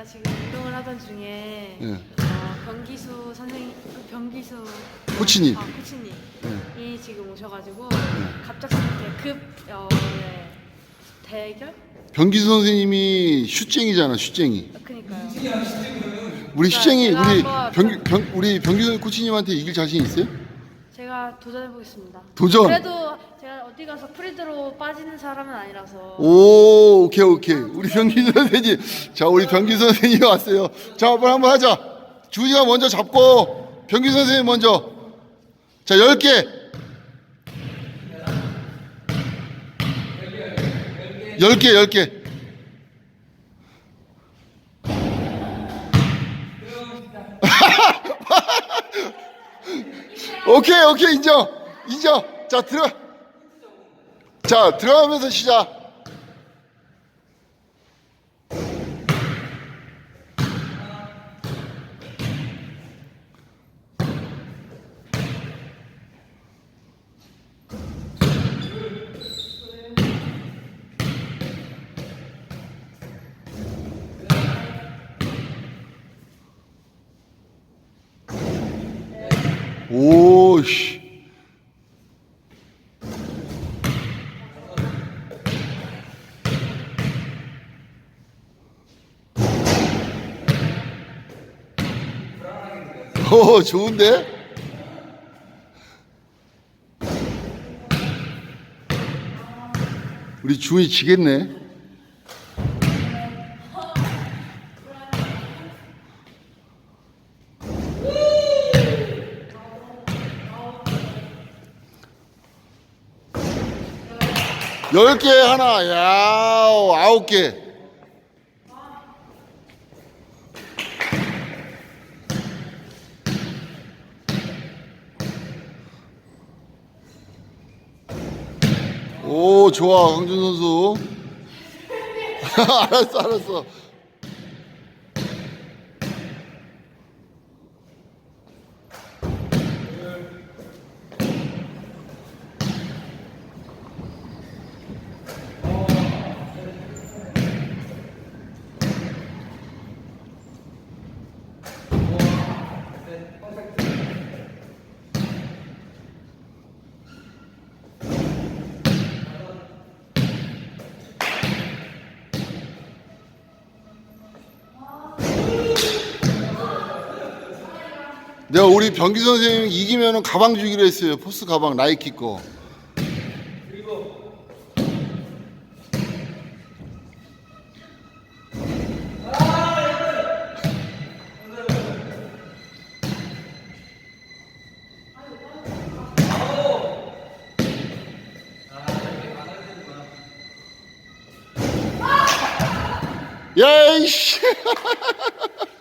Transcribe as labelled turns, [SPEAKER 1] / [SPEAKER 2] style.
[SPEAKER 1] 제가 지금 운동을 하던 중에
[SPEAKER 2] 예.
[SPEAKER 1] 어, 병기수 선생님, 그 병기수
[SPEAKER 2] 코치님.
[SPEAKER 1] 아, 코치님이
[SPEAKER 2] 예.
[SPEAKER 1] 지금 오셔가지고 갑작스럽게 급 어, 네, 대결?
[SPEAKER 2] 변기수 선생님이 슈쟁이잖아, 슈쟁이.
[SPEAKER 1] 그니까요.
[SPEAKER 2] 우리
[SPEAKER 1] 자,
[SPEAKER 2] 슈쟁이
[SPEAKER 1] 제가
[SPEAKER 2] 우리
[SPEAKER 1] 한번
[SPEAKER 2] 변, 변 우리 변기수 코치님한테 이길 자신 있어요?
[SPEAKER 1] 제가 도전해보겠습니다.
[SPEAKER 2] 도전.
[SPEAKER 1] 그래도 제가 어디 가서 프리드로 빠지는 사람은 아니라서
[SPEAKER 2] 오, 오케이, 오케이. 우리 변기수 선생님. 자, 우리 변기수 선생님 왔어요. 자, 한번 한번 하자. 주희가 먼저 잡고, 변기수 선생님 먼저. 자, 10개. 10개, 10개. 오케이, 오케이, 인정. 인정. 자, 들어. 자, 들어가면서 시작. 오, 씨. 오, 좋은데? 우리 주인이 지겠네. 열 개 하나, 야, 아홉 개. 오, 좋아, 강준 선수. 알았어, 알았어. 내가 우리 변기 선생님 이기면은 가방 주기로 했어요. 포스 가방 나이키 거. 야이 씨.